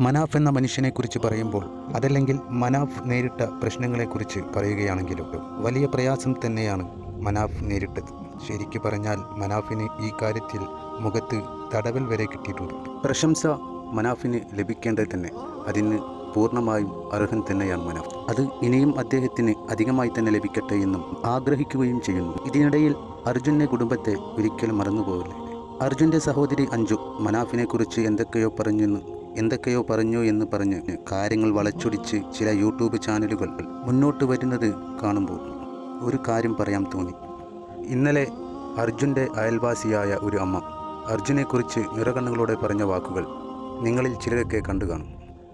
മനാഫ് എന്ന മനുഷ്യനെക്കുറിച്ച് പറയുമ്പോൾ അതല്ലെങ്കിൽ മനാഫ് നേരിട്ട പ്രശ്നങ്ങളെക്കുറിച്ച് പറയുകയാണെങ്കിലും വലിയ പ്രയാസം തന്നെയാണ് മനാഫ് നേരിട്ടത്. ശരിക്കു പറഞ്ഞാൽ മനാഫിന് ഈ കാര്യത്തിൽ മുഖത്ത് തടവൽ വരെ കിട്ടിയിട്ടുണ്ട്. പ്രശംസ മനാഫിന് ലഭിക്കേണ്ടത് തന്നെ അതിന് പൂർണമായും അർഹൻ തന്നെയാണ് മനാഫ്. അത് ഇനിയും അദ്ദേഹത്തിന് അധികമായി തന്നെ ലഭിക്കട്ടെ എന്നും ആഗ്രഹിക്കുകയും ചെയ്യുന്നു. ഇതിനിടയിൽ അർജുന്റെ കുടുംബത്തെ ഒരിക്കലും മറന്നുപോകില്ല. അർജുന്റെ സഹോദരി അഞ്ജു മനാഫിനെ കുറിച്ച് എന്തൊക്കെയോ പറഞ്ഞെന്ന് എന്തൊക്കെയോ പറഞ്ഞു എന്ന് പറഞ്ഞ് കാര്യങ്ങൾ വളച്ചൊടിച്ച് ചില യൂട്യൂബ് ചാനലുകൾ മുന്നോട്ട് വരുന്നത് കാണുമ്പോൾ ഒരു കാര്യം പറയാൻ തോന്നി. ഇന്നലെ അർജുന്റെ അയൽവാസിയായ ഒരു അമ്മ അർജുനെക്കുറിച്ച് നിറകണ്ണുകളോടെ പറഞ്ഞ വാക്കുകൾ നിങ്ങളിൽ ചിലരൊക്കെ കണ്ടു കാണും.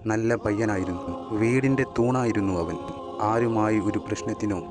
നല്ല പയ്യനായിരുന്നു. വീടിന്റെ തൂണായിരുന്നു അവൻ. ആരുമായി ഒരു പ്രശ്നത്തിനോ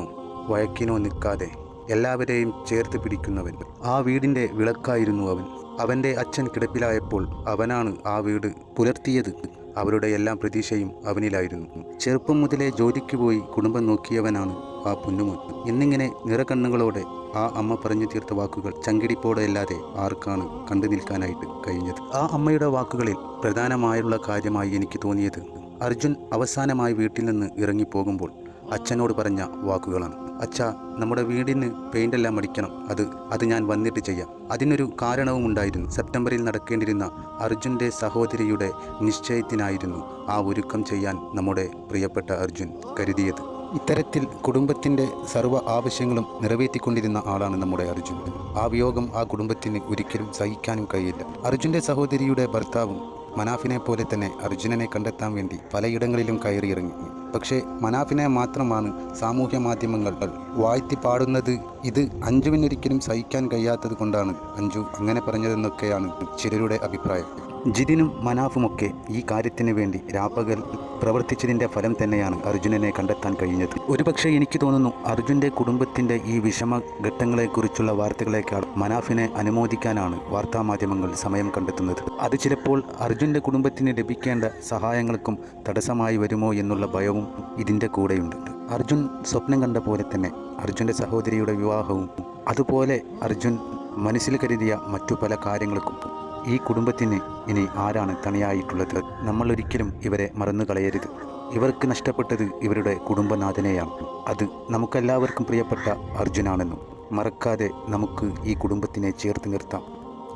വഴക്കിനോ നിൽക്കാതെ എല്ലാവരെയും ചേർത്ത് പിടിക്കുന്നവൻ. ആ വീടിന്റെ വിളക്കായിരുന്നു അവൻ. അവന്റെ അച്ഛൻ കിടപ്പിലായപ്പോൾ അവനാണ് ആ വീട് പുലർത്തിയത്. അവരുടെ എല്ലാം പ്രതീക്ഷയും അവനിലായിരുന്നു. ചെറുപ്പം മുതലേ ജോലിക്ക് പോയി കുടുംബം നോക്കിയവനാണ് ആ പുന്നുമോൻ. എന്നിങ്ങനെ നിറകണ്ണുകളോടെ ആ അമ്മ പറഞ്ഞു തീർത്ത വാക്കുകൾ ചങ്കിടിപ്പോടെയല്ലാതെ ആർക്കാണ് കണ്ടു നിൽക്കാനായിട്ട് കഴിഞ്ഞത്. ആ അമ്മയുടെ വാക്കുകളിൽ പ്രധാനമായുള്ള കാര്യമായി എനിക്ക് തോന്നിയത് അർജുൻ അവസാനമായി വീട്ടിൽ നിന്ന് ഇറങ്ങിപ്പോകുമ്പോൾ അച്ഛനോട് പറഞ്ഞ വാക്കുകളാണ്. അച്ഛ നമ്മുടെ വീടിന് പെയിന്റെല്ലാം അടിക്കണം. അത് അത് ഞാൻ വന്നിട്ട് ചെയ്യാം. അതിനൊരു കാരണവും ഉണ്ടായിരുന്നു സെപ്റ്റംബറിൽ നടക്കേണ്ടിരുന്ന അർജുന്റെ സഹോദരിയുടെ നിശ്ചയത്തിനായിരുന്നു ആ ഒരുക്കം ചെയ്യാൻ നമ്മുടെ പ്രിയപ്പെട്ട അർജുൻ കരുതിയത്. ഇത്തരത്തിൽ കുടുംബത്തിന്റെ സർവ ആവശ്യങ്ങളും നിറവേറ്റിക്കൊണ്ടിരുന്ന ആളാണ് നമ്മുടെ അർജുൻ. ആ വിയോഗം ആ കുടുംബത്തിന് ഒരിക്കലും സഹിക്കാനും കഴിയില്ല. അർജുന്റെ സഹോദരിയുടെ ഭർത്താവും മനാഫിനെ പോലെ തന്നെ അർജുനനെ കണ്ടെത്താൻ വേണ്ടി പലയിടങ്ങളിലും കയറിയിറങ്ങി. പക്ഷേ മനാഫിനെ മാത്രമാണ് സാമൂഹ്യ മാധ്യമങ്ങൾ വാഴ്ത്തി പാടുന്നത്. ഇത് അഞ്ജുവിനൊരിക്കലും സഹിക്കാൻ കഴിയാത്തത് കൊണ്ടാണ് അഞ്ജു അങ്ങനെ പറഞ്ഞതെന്നൊക്കെയാണ് ചിലരുടെ അഭിപ്രായം. ജിതിനും മനാഫുമൊക്കെ ഈ കാര്യത്തിന് വേണ്ടി രാപ്പകൽ പ്രവർത്തിച്ചതിന്റെ ഫലം തന്നെയാണ് അർജുനനെ കണ്ടെത്താൻ കഴിഞ്ഞത്. ഒരുപക്ഷെ എനിക്ക് തോന്നുന്നു അർജുന്റെ കുടുംബത്തിന്റെ ഈ വിഷമ ഘട്ടങ്ങളെക്കുറിച്ചുള്ള വാർത്തകളേക്കാൾ മനാഫിനെ അനുമോദിക്കാനാണ് വാർത്താമാധ്യമങ്ങൾ സമയം കണ്ടെത്തുന്നത്. അത് ചിലപ്പോൾ അർജുന്റെ കുടുംബത്തിന് ലഭിക്കേണ്ട സഹായങ്ങൾക്കും തടസ്സമായി വരുമോ എന്നുള്ള ഭയവും ഇതിന്റെ കൂടെയുണ്ട്. അർജുൻ സ്വപ്നം കണ്ട പോലെ തന്നെ അർജുന്റെ സഹോദരിയുടെ വിവാഹവും അതുപോലെ അർജുൻ മനസ്സിൽ കരുതിയ മറ്റു പല കാര്യങ്ങൾക്കും ഈ കുടുംബത്തിന് ഇനി ആരാണ് തണിയായിട്ടുള്ളത് നമ്മൾ ഒരിക്കലും ഇവരെ മറന്നു കളയരുത് ഇവർക്ക് നഷ്ടപ്പെട്ടത് ഇവരുടെ കുടുംബനാഥനെയാണ്. അത് നമുക്കെല്ലാവർക്കും പ്രിയപ്പെട്ട അർജുനാണെന്നും. മറക്കാതെ നമുക്ക് ഈ കുടുംബത്തിനെ ചേർത്ത് നിർത്താം.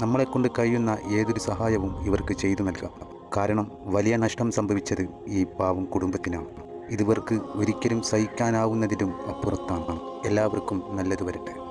നമ്മളെക്കൊണ്ട് കഴിയുന്ന ഏതൊരു സഹായവും ഇവർക്ക് ചെയ്തു നൽകാം. കാരണം വലിയ നഷ്ടം സംഭവിച്ചത് ഈ പാവം കുടുംബത്തിനാണ്. ഇതിവർക്ക് ഒരിക്കലും സഹിക്കാനാവുന്നതിലും അപ്പുറത്താണ്. എല്ലാവർക്കും നല്ലത് വരട്ടെ.